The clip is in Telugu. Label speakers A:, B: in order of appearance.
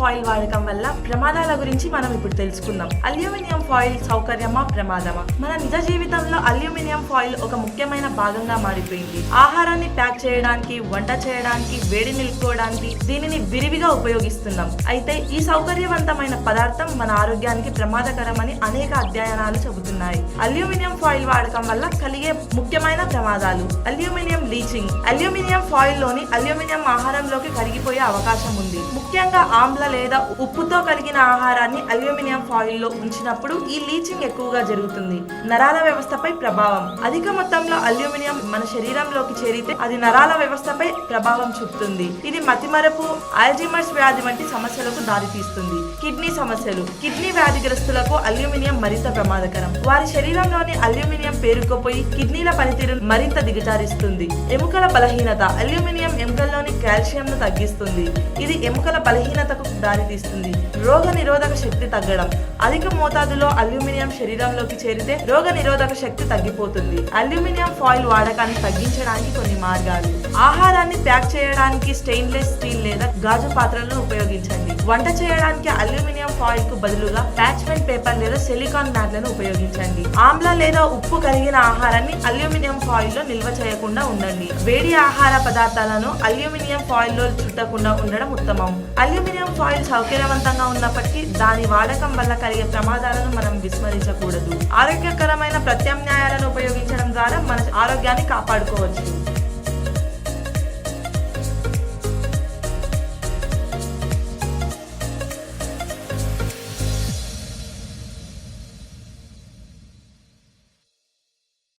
A: ఫాయిల్ వాడకం వల్ల ప్రమాదాల గురించి మనం ఇప్పుడు తెలుసుకుందాం. అల్యూమినియం ఫాయిల్ సౌకర్యమా ప్రమాదమా? మన నిజ జీవితంలో అల్యూమినియం ఫాయిల్ ఒక ముఖ్యమైన భాగంగా మారిపోయింది. ఆహారాన్ని ప్యాక్ చేయడానికి వంట చేయడానికి వేడి నిలుపుకోవడానికి దీనిని విరివిగా ఉపయోగిస్తున్నాం. అయితే ఈ సౌకర్యవంతమైన పదార్థం మన ఆరోగ్యానికి ప్రమాదకరమని అనేక అధ్యయనాలు చెబుతున్నాయి. అల్యూమినియం ఫాయిల్ వాడకం వల్ల కలిగే ముఖ్యమైన ప్రమాదాలు అల్యూమినియం లీచింగ్. అల్యూమినియం ఫాయిల్లోని అల్యూమినియం ఆహారంలోకి కరిగిపోయే అవకాశం ఉంది. ముఖ్యంగా ఆమ్ల లేదా ఉప్పుతో కలిగిన ఆహారాన్ని అల్యూమినియం ఫాయిల్లో ఉంచినప్పుడు ఈ లీచింగ్ ఎక్కువగా జరుగుతుంది. నరాల వ్యవస్థపై ప్రభావం. అధిక మొత్తంలో అల్యూమినియం మన శరీరంలోకి చేరితే అది నరాల వ్యవస్థపై ప్రభావం చూపుతుంది. ఇది మతిమరపు ఆల్జిమర్స్ వ్యాధి వంటి సమస్యలకు దారితీస్తుంది. కిడ్నీ సమస్యలు. కిడ్నీ వ్యాధిగ్రస్తులకు అల్యూమినియం మరింత ప్రమాదకరం. వారి శరీరంలోని అల్యూమినియం పేరుకుపోయి కిడ్నీల పనితీరు మరింత దిగజారిస్తుంది. ఎముకల బలహీనత. అల్యూమినియం ఎముకల్లోని కాల్షియంను తగ్గిస్తుంది. ఇది ఎముకల బలహీనతకు దారితీస్తుంది. రోగ నిరోధక శక్తి తగ్గడం. అధిక మోతాదులో అల్యూమినియం శరీరంలోకి చేరితే రోగ నిరోధక శక్తి తగ్గిపోతుంది. అల్యూమినియం ఫాయిల్ వాడకాన్ని తగ్గించడానికి కొన్ని మార్గాలు. ఆహారాన్ని ప్యాక్ చేయడానికి స్టెయిన్లెస్ స్టీల్ లేదా గాజు పాత్రలను ఉపయోగించండి. వంట చేయడానికి అల్యూమినియం ఫాయిల్కు బదులుగా పాచ్మెంట్ పేపర్ లేదా సిలికాన్ మ్యాట్లను ఉపయోగించండి. ఆమ్ల లేదా ఉప్పు కలిగిన ఆహారాన్ని అల్యూమినియం ఫాయిల్లో నిల్వ చేయకుండా ఉండండి. వేడి ఆహార పదార్థాలను అల్యూమినియం ఫాయిల్లో చుట్టకుండా ఉండడం ఉత్తమం. అల్యూమినియం ఫాయిల్ సౌకర్యవంతంగా ఉన్నప్పటికీ దాని వాడకం వల్ల కలిగే ప్రమాదాలను మనం విస్మరించకూడదు. ఆరోగ్యకరమైన ప్రత్యామ్నాయాలను ఉపయోగించడం ద్వారా మన ఆరోగ్యాన్ని కాపాడుకోవచ్చు.